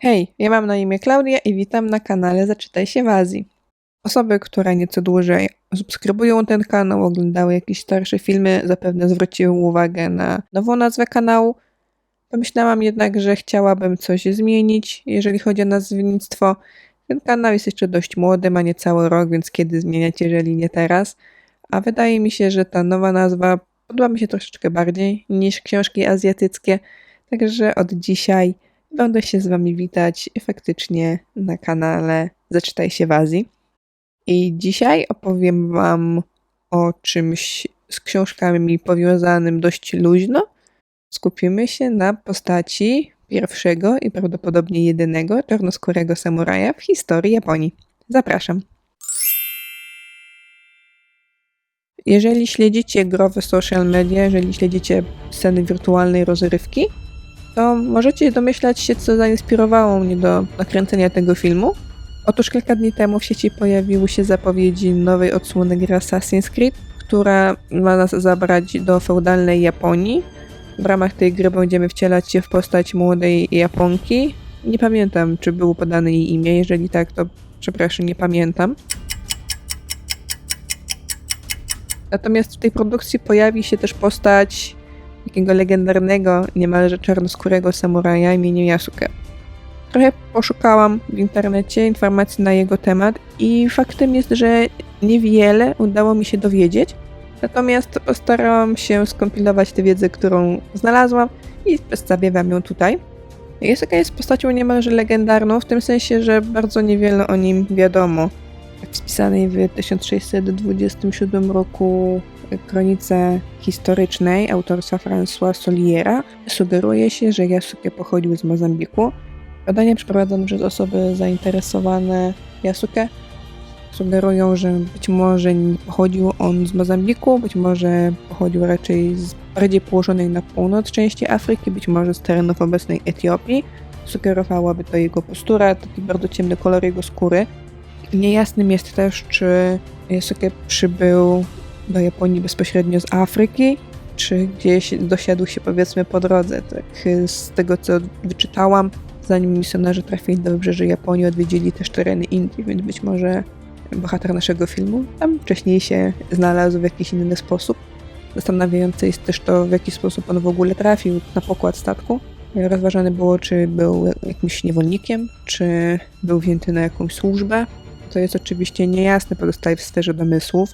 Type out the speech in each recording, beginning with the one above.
Hej, ja mam na imię Klaudia i witam na kanale Zaczytaj się w Azji. Osoby, które nieco dłużej subskrybują ten kanał, oglądały jakieś starsze filmy, zapewne zwróciły uwagę na nową nazwę kanału. Pomyślałam jednak, że chciałabym coś zmienić, jeżeli chodzi o nazewnictwo. Ten kanał jest jeszcze dość młody, ma niecały rok, więc kiedy zmieniać, jeżeli nie teraz? A wydaje mi się, że ta nowa nazwa podoba mi się troszeczkę bardziej niż książki azjatyckie, także od dzisiaj Będę się z Wami witać faktycznie na kanale Zaczytaj się w Azji. I dzisiaj opowiem Wam o czymś z książkami powiązanym dość luźno. Skupimy się na postaci pierwszego i prawdopodobnie jedynego czarnoskórego samuraja w historii Japonii. Zapraszam. Jeżeli śledzicie growe social media, jeżeli śledzicie sceny wirtualnej rozrywki, to możecie domyślać się, co zainspirowało mnie do nakręcenia tego filmu. Otóż kilka dni temu w sieci pojawiły się zapowiedzi nowej odsłony gry Assassin's Creed, która ma nas zabrać do feudalnej Japonii. W ramach tej gry będziemy wcielać się w postać młodej Japonki. Nie pamiętam, czy było podane jej imię, jeżeli tak, to przepraszam, nie pamiętam. Natomiast w tej produkcji pojawi się też postać takiego legendarnego, niemalże czarnoskórego samuraja imieniem Yasuke. Trochę poszukałam w internecie informacji na jego temat i faktem jest, że niewiele udało mi się dowiedzieć, natomiast postarałam się skompilować tę wiedzę, którą znalazłam i przedstawię wam ją tutaj. Yasuke jest postacią niemalże legendarną, w tym sensie, że bardzo niewiele o nim wiadomo. Spisanej w 1627 roku kronice historycznej autorstwa François Soliera sugeruje się, że Yasuke pochodził z Mozambiku. Badania przeprowadzone przez osoby zainteresowane Yasuke sugerują, że być może nie pochodził on z Mozambiku, być może pochodził raczej z bardziej położonej na północ części Afryki, być może z terenów obecnej Etiopii. Sugerowałaby to jego postura, taki bardzo ciemny kolor jego skóry. Niejasnym jest też, czy Yasuke przybył do Japonii bezpośrednio z Afryki, czy gdzieś dosiadł się powiedzmy po drodze. Tak, z tego co wyczytałam, zanim misjonarze trafili do wybrzeży Japonii, odwiedzili też tereny Indii, więc być może bohater naszego filmu tam wcześniej się znalazł w jakiś inny sposób. Zastanawiające jest też to, w jaki sposób on w ogóle trafił na pokład statku. Rozważane było, czy był jakimś niewolnikiem, czy był wzięty na jakąś służbę. To jest oczywiście niejasne, pozostaje w sferze domysłów.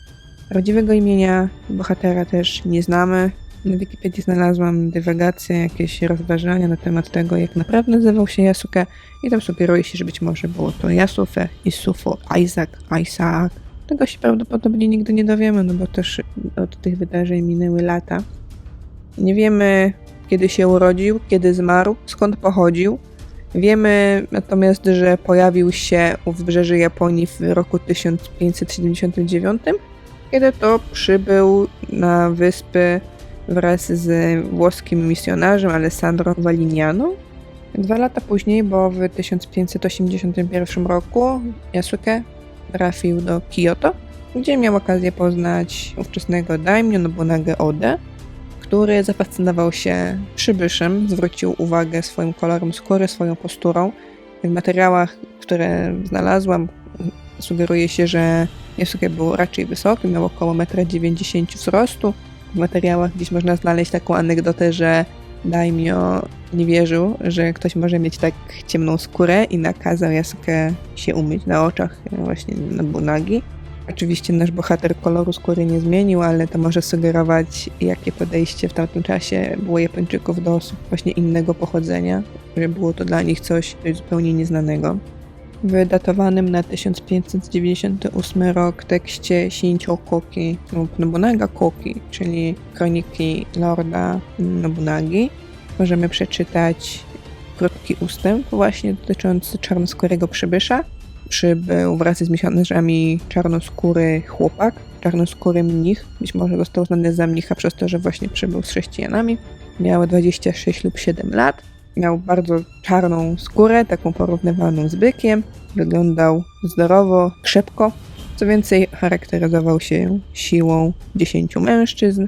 Prawdziwego imienia bohatera też nie znamy. Na Wikipedii znalazłam dywagacje, jakieś rozważania na temat tego, jak naprawdę nazywał się Yasuke i tam sugeruje się, że być może było to Yasufe, Isufo, Isaac, Isaac. Tego się prawdopodobnie nigdy nie dowiemy, no bo też od tych wydarzeń minęły lata. Nie wiemy, kiedy się urodził, kiedy zmarł, skąd pochodził. Wiemy natomiast, że pojawił się u wybrzeży Japonii w roku 1579 kiedy to przybył na wyspy wraz z włoskim misjonarzem Alessandro Valignano. Dwa lata później, bo w 1581 roku Yasuke trafił do Kyoto, gdzie miał okazję poznać ówczesnego daimyo Nobunaga Ode, który zafascynował się przybyszem, zwrócił uwagę swoim kolorem skóry, swoją posturą. W materiałach, które znalazłam, sugeruje się, że Yasuke był raczej wysoki, miał około 1,90 m wzrostu. W materiałach gdzieś można znaleźć taką anegdotę, że Daimyo nie wierzył, że ktoś może mieć tak ciemną skórę i nakazał Yasuke się umyć na oczach właśnie na Bunagi. Oczywiście nasz bohater koloru skóry nie zmienił, ale to może sugerować, jakie podejście w tamtym czasie było Japończyków do osób właśnie innego pochodzenia, że było to dla nich coś zupełnie nieznanego w datowanym na 1598 rok tekście Shincho Koki lub Nobunaga Koki, czyli kroniki Lorda Nobunagi, możemy przeczytać krótki ustęp właśnie dotyczący czarnoskórego przybysza. Przybył wraz z misionarzami czarnoskóry chłopak, czarnoskóry mnich, być może został znany za mnicha przez to, że właśnie przybył z chrześcijanami. Miał 26 lub 7 lat Miał bardzo czarną skórę, taką porównywalną z bykiem. Wyglądał zdrowo, krzepko. Co więcej, charakteryzował się siłą dziesięciu mężczyzn.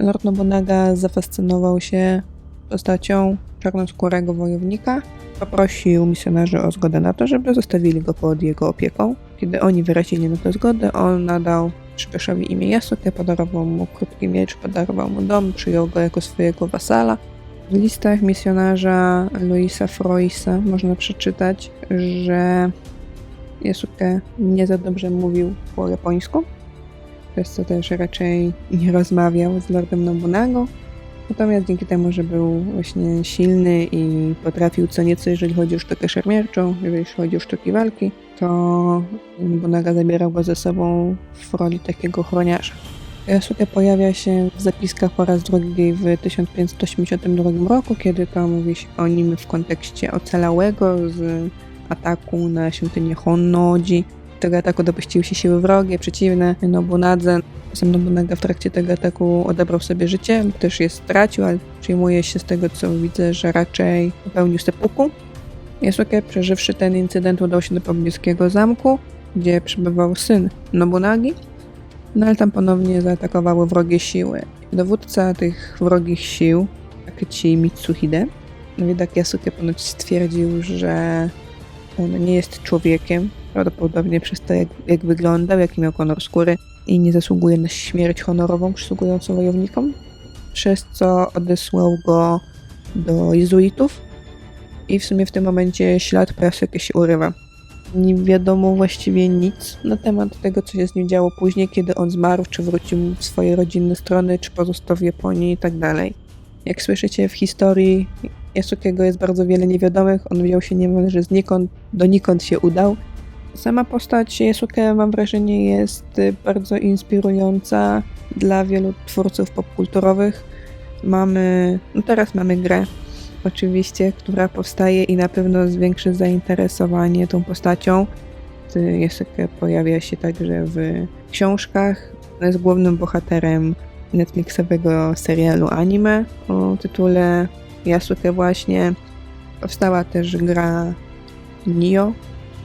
Lord Nobunaga zafascynował się postacią czarnoskórego wojownika. Poprosił misjonarzy o zgodę na to, żeby zostawili go pod jego opieką. Kiedy oni wyrazili na to zgodę, on nadał Szpeszowi imię Yasuke, podarował mu krótki miecz, podarował mu dom, przyjął go jako swojego wasala. W listach misjonarza Luisa Froisa można przeczytać, że Yasuke nie za dobrze mówił po japońsku, przez co też raczej nie rozmawiał z Lordem Nobunaga. Natomiast dzięki temu, że był właśnie silny i potrafił co nieco, jeżeli chodzi o sztukę szermierczą, jeżeli chodzi o sztuki walki, to Nobunaga zabierał go ze sobą w roli takiego chroniarza. Yasuke pojawia się w zapiskach po raz drugi w 1582 roku, kiedy to mówi się o nim w kontekście ocalałego z ataku na świątynię Honnoji. Tego ataku dopuściły się siły wrogie, przeciwne Nobunadze. Sam Nobunaga w trakcie tego ataku odebrał sobie życie, też je stracił, ale przyjmuje się z tego, co widzę, że raczej popełnił seppuku. Yasuke, przeżywszy ten incydent, udał się do pobliskiego zamku, gdzie przebywał syn Nobunagi, no ale tam ponownie zaatakowały wrogie siły. Dowódca tych wrogich sił, Akechi Mitsuhide, no jednak Yasuke ponoć stwierdził, że on nie jest człowiekiem, prawdopodobnie przez to, jak, jak wyglądał, jaki miał kolor skóry i nie zasługuje na śmierć honorową przysługującą wojownikom, przez co odesłał go do jezuitów i w sumie w tym momencie ślad Yasuke się urywa. Nie wiadomo właściwie nic na temat tego, co się z nim działo później, kiedy on zmarł, czy wrócił w swoje rodzinne strony, czy pozostał w Japonii i tak dalej. Jak słyszycie w historii Yasukiego jest bardzo wiele niewiadomych, on wziął się niemalże znikąd, donikąd się udał. Sama postać Yasuke mam wrażenie jest y, bardzo inspirująca dla wielu twórców popkulturowych. Mamy, no teraz mamy grę oczywiście, która powstaje i na pewno zwiększy zainteresowanie tą postacią. Yasuke pojawia się także w książkach, jest głównym bohaterem Netflixowego serialu anime o tytule Yasuke właśnie. Powstała też gra Nio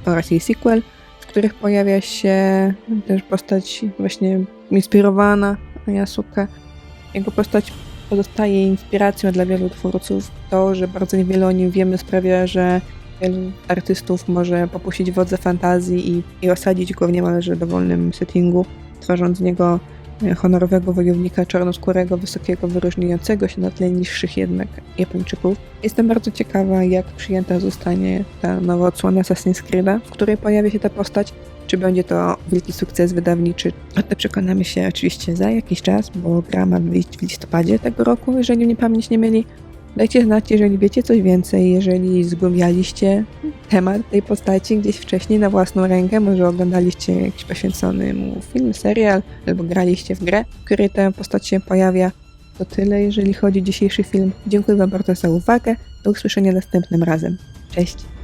oraz jej sequel, w których pojawia się też postać właśnie inspirowana Yasuke. Jego postać pozostaje inspiracją dla wielu twórców. To, że bardzo niewiele o nim wiemy sprawia, że wielu artystów może popuścić wodze fantazji i, i osadzić go w niemalże dowolnym settingu, tworząc z niego honorowego wojownika czarnoskórego, wysokiego, wyróżniającego się na tle niższych jednak Japończyków. Jestem bardzo ciekawa, jak przyjęta zostanie ta nowa odsłona Assassin's Creed'a, w której pojawi się ta postać. Czy będzie to wielki sukces wydawniczy? O tym przekonamy się oczywiście za jakiś czas, bo gra ma wyjść w listopadzie tego roku, jeżeli mnie pamięć nie myli. Dajcie znać, jeżeli wiecie coś więcej, jeżeli zgłębialiście temat tej postaci gdzieś wcześniej na własną rękę, może oglądaliście jakiś poświęcony mu film, serial, albo graliście w grę, w której ta postać się pojawia. To tyle, jeżeli chodzi o dzisiejszy film. Dziękuję Wam bardzo za uwagę. Do usłyszenia następnym razem. Cześć!